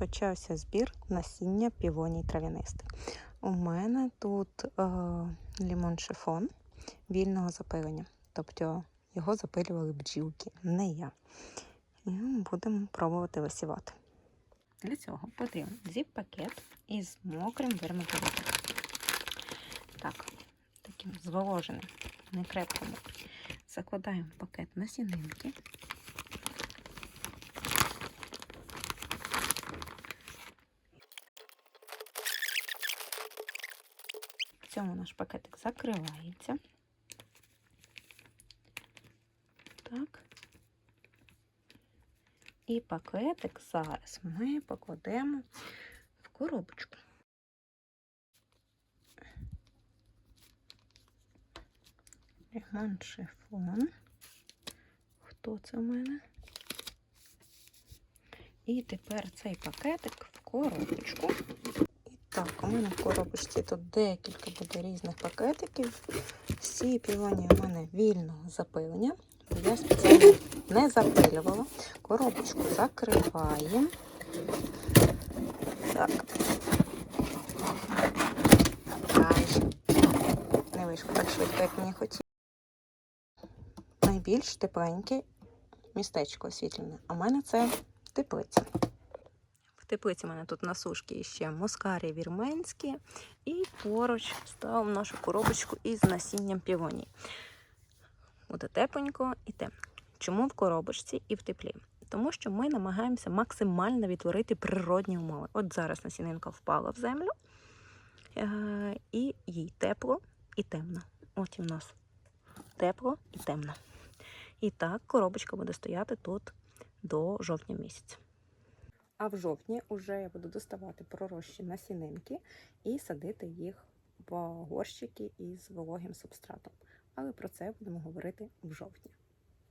почався збір насіння півоній трав'янисти. У мене тут е, лімон шифон вільного запилення. Тобто його запилювали бджілки, не я. І будемо пробувати висівати. Для цього потрібен зіп-пакет із мокрим вермикулітом. Так, таким зволоженим, не крепким. Закладаємо пакет насінинки. В цьому наш пакетик закривається. Так. І пакетик зараз ми покладемо в коробочку. Лимон шифон. Хто це в мене? І тепер цей пакетик в коробочку. Коробочці тут декілька буде різних пакетиків. Всі півоні у мене вільного запилення. Я спеціально не запилювала. Коробочку закриваємо. Так. Не вийшло так швидко, як мені хотілося. Найбільш тепленьке містечко освітлене. А в мене це теплиця. Теплиці в мене тут на сушки ще москарі вірменські. І поруч ставимо нашу коробочку із насінням півонії. Буде тепленько і темно. Чому в коробочці і в теплі? Тому що ми намагаємося максимально відтворити природні умови. От зараз насінинка впала в землю, е, і їй тепло і темно. От і в нас тепло і темно. І так коробочка буде стояти тут до жовтня місяця. А в жовтні вже я буду доставати пророщі насінинки і садити їх в горщики із вологим субстратом. Але про це будемо говорити в жовтні.